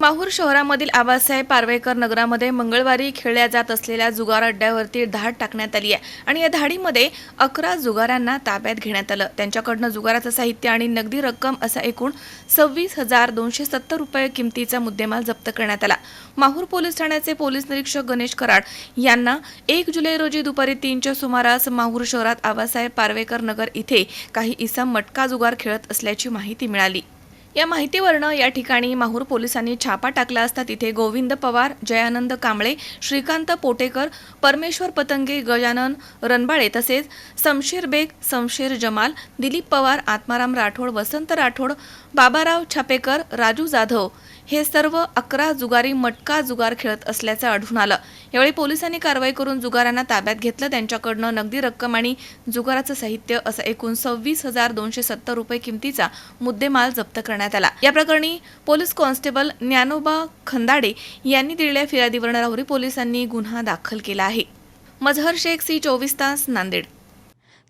माहूर शहरामधील आबासाहेब पारवेकर नगरामध्ये मंगळवारी खेळल्या जात असलेल्या जुगार अड्ड्यावरती धाड टाकण्यात आली आहे आणि या धाडीमध्ये अकरा जुगारांना ताब्यात घेण्यात आलं. त्यांच्याकडनं जुगाराचं साहित्य आणि नगदी रक्कम असा एकूण सव्वीस हजार दोनशे सत्तर रुपये किमतीचा मुद्देमाल जप्त करण्यात आला. माहूर पोलीस ठाण्याचे पोलीस निरीक्षक गणेश कराड यांना एक जुलै रोजी दुपारी तीनच्या सुमारास माहूर शहरात आबासाहेब पारवेकर नगर इथे काही इसम मटका जुगार खेळत असल्याची माहिती मिळाली. या माहितीवरनं या ठिकाणी माहूर पोलिसांनी छापा टाकला असता तिथे गोविंद पवार जयानंद कांबळे श्रीकांत पोटेकर परमेश्वर पतंगे गजानन रनबाळे तसेच समशेर बेग समशेर जमाल दिलीप पवार आत्माराम राठोड वसंत राठोड बाबाराव छापेकर राजू जाधव हे सर्व अकरा जुगारी मटका जुगार खेळत असल्याचं आढळून आलं. यावेळी पोलिसांनी कारवाई करून जुगारांना ताब्यात घेतलं. त्यांच्याकडनं नगदी रक्कम आणि जुगाराचं साहित्य असं एकूण सव्वीस हजार दोनशे सत्तर रुपये किमतीचा मुद्देमाल जप्त करण्यात आला. या प्रकरणी पोलीस कॉन्स्टेबल ज्ञानोबा खंदाडे यांनी दिलेल्या फिर्यादीवरून राहुरी पोलिसांनी गुन्हा दाखल केला आहे. मजहर शेख सी चोवीस तास नांदेड